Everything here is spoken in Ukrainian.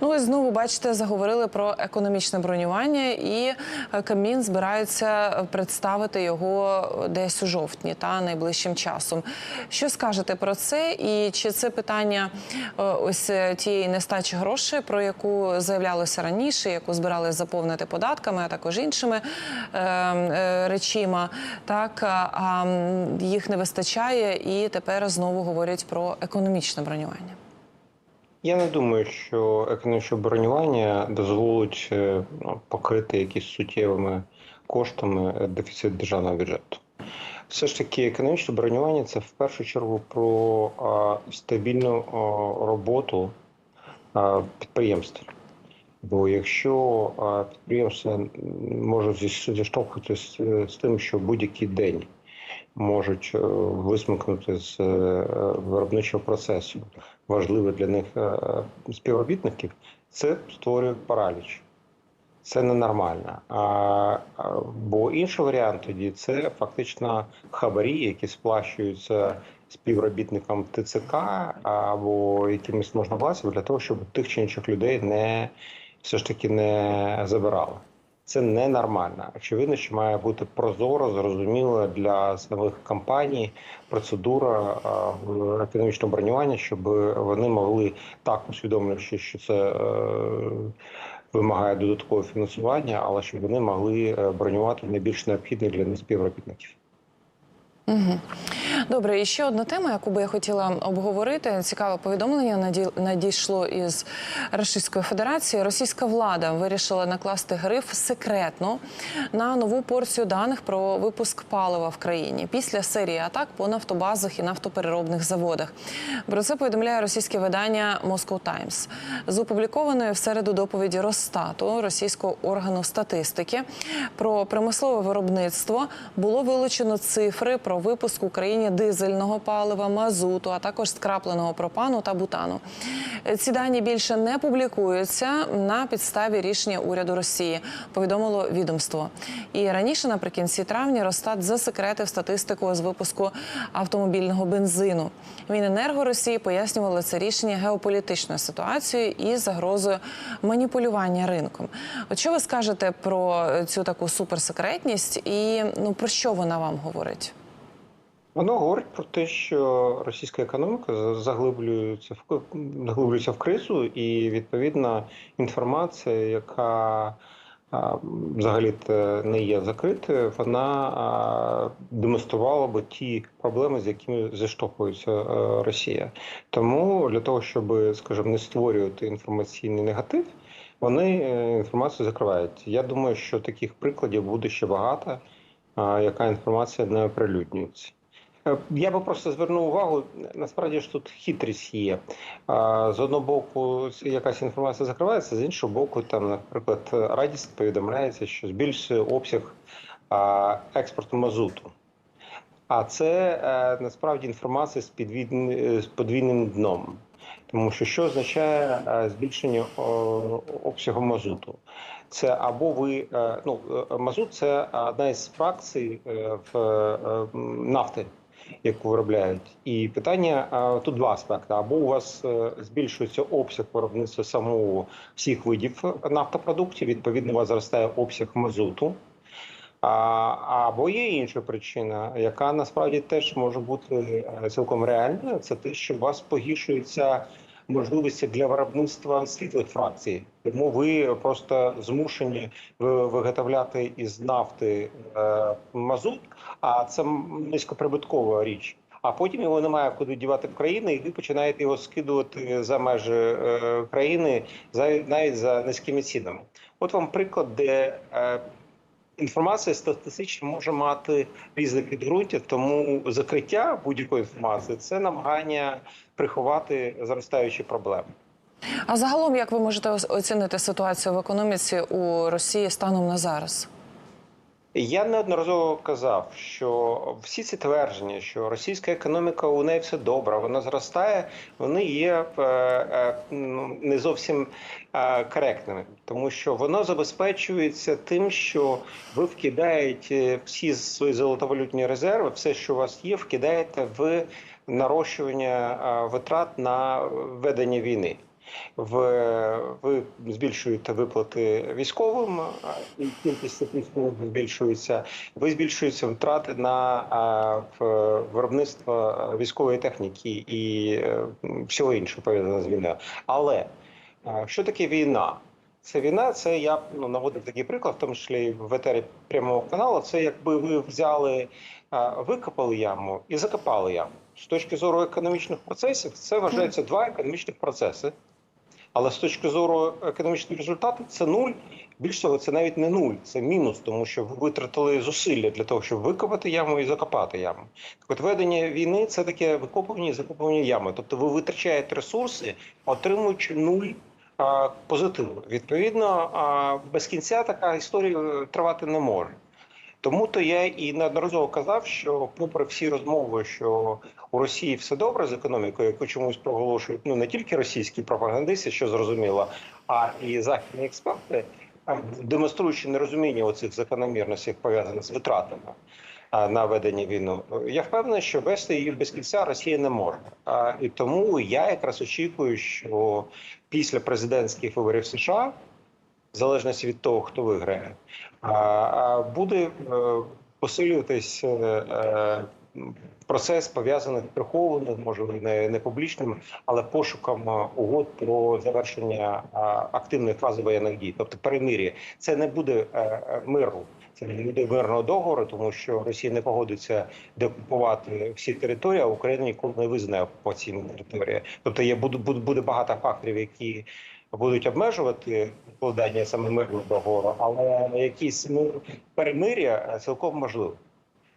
Ну і знову бачите, заговорили про економічне бронювання, і е, Кабмін збирається представити його десь у жовтні та найближчим часом. Що скажете про це? І чи це питання е, ось е, тієї нестачі грошей, про яку заявлялося раніше, яку збирали заповнити податками, а також іншими е, е, речима, так а, їх не вистачає, і тепер знову говорять про економічне бронювання. Я не думаю, що економічне бронювання дозволить е, ну, покрити якісь суттєвими коштами дефіцит державного бюджету. Все ж таки, економічне бронювання це в першу чергу про а, стабільну а, роботу а, підприємств. Бо якщо а, підприємства можуть зі- зіштовхуватися з, з тим, що будь-який день можуть е, висмикнути з е, виробничого процесу важливих для них е, співробітників, це створює параліч. Це ненормально. А, бо інший варіант тоді це фактично хабарі, які сплачуються співробітникам ТЦК або якимось можновладцям для того, щоб тих чи інших людей не все ж таки не забирали. Це ненормально. Очевидно, що має бути прозоро, зрозуміло для самих компаній процедура економічного бронювання, щоб вони могли так усвідомлюючи, що це е, вимагає додаткового фінансування, але щоб вони могли е, бронювати найбільш необхідне для співробітників. Угу. Добре, і ще одна тема, яку би я хотіла обговорити. Цікаве повідомлення наді- надійшло із Російської Федерації. Російська влада вирішила накласти гриф секретно на нову порцію даних про випуск палива в країні після серії атак по нафтобазах і нафтопереробних заводах. Про це повідомляє російське видання Moscow Times. з опублікованої в середу доповіді Росстату російського органу статистики про промислове виробництво було вилучено цифри про випуск в Україні дизельного палива, мазуту, а також скрапленого пропану та бутану. Ці дані більше не публікуються на підставі рішення уряду Росії. Повідомило відомство. І раніше, наприкінці травня, Росстат засекретив статистику з випуску автомобільного бензину. Міненерго Росії пояснювали це рішення геополітичною ситуацією і загрозою маніпулювання ринком. От що ви скажете про цю таку суперсекретність і ну про що вона вам говорить? Воно говорить про те, що російська економіка за- заглиблюється в заглиблюється в кризу, і відповідна інформація, яка взагалі не є закритою, вона демонструвала би ті проблеми, з якими зіштовхується е, Росія. Тому для того, щоб, скажімо, не створювати інформаційний негатив. Вони е, інформацію закривають. Я думаю, що таких прикладів буде ще багато, яка інформація не оприлюднюється. Е, Я би просто звернув увагу. Насправді ж тут хитрість є. З одного боку, якась інформація закривається, з іншого боку, там, наприклад, радість повідомляється, що збільшує обсяг експорту мазуту. А це е, насправді інформація з, подвійним дном. Тому що що означає е, збільшення обсягу мазуту? Це або ви е, ну е, мазут це одна із фракцій е, в е, нафти, яку виробляють. І питання тут два аспекти: або у вас е, збільшується обсяг виробництва самого всіх видів нафтопродуктів, відповідно, у вас зростає обсяг мазуту. Або є інша причина, яка насправді теж може бути е, цілком реальна. Це те, що у вас погіршуються можливості для виробництва світлих фракцій. Тому ви просто змушені ви- виготовляти із нафти е, мазут, а це низькоприбуткова річ. А потім його немає куди дівати в країни, і ви починаєте його скидувати за межі е, країни за навіть за низькими цінами. От вам приклад, де е, Інформація статистично може мати різне підґрунтя, тому закриття будь-якої інформації це намагання приховати зростаючі проблеми. А загалом, як ви можете оцінити ситуацію в економіці у Росії станом на зараз? Я неодноразово казав, що всі ці твердження, що російська економіка у неї все добре, вона зростає, вони є е, е, ну, не зовсім е, коректними, тому що воно забезпечується тим, що ви вкидаєте всі свої золотовалютні резерви, все, що у вас є, вкидаєте в нарощування витрат на ведення війни. В ви збільшуєте виплати військовим, і кількість військових збільшується. Ви збільшуються втрати на виробництво військової техніки і е, всього іншого пов'язаного з війною. Але що таке війна? Це війна, це я ну, наводив такий приклад, в тому числі в етері прямого каналу. Це якби ви взяли, викопали яму і закопали яму. З точки зору економічних процесів, це вважається два економічних процеси. Але з точки зору економічних результатів це нуль. Більш того, це навіть не нуль, це мінус, тому що ви витратили зусилля для того, щоб викопати яму і закопати яму. Так от ведення війни це таке викопування і закопування ями. Тобто ви витрачаєте ресурси, отримуючи нуль а, позитиву. Відповідно, а, без кінця така історія е, тривати не може. Тому то я і неодноразово казав, що попри всі розмови, що у Росії все добре з економікою, яку чомусь проголошують ну не тільки російські пропагандисти, що зрозуміло, а і західні експерти, демонструючи нерозуміння оцих закономірностей пов'язаних з витратами на ведення війни, я впевнений, що вести її без кінця Росія не може. І тому я якраз очікую, що після президентських виборів США в залежності від того, хто виграє, буде е, посилюватись е, е, процес пов'язаний прихованим, може не, не публічним, але пошуком угод про завершення а, активних фаз воєнних дій, тобто перемир'я. Це не буде миру. Це не буде мирного договору, тому що Росія не погодиться деокупувати всі території, а Україна ніколи не визнає окупаційні території. Тобто є буде, буде багато факторів, які будуть обмежувати вкладання саме мирного договору, але якісь ну, перемир'я цілком можливо.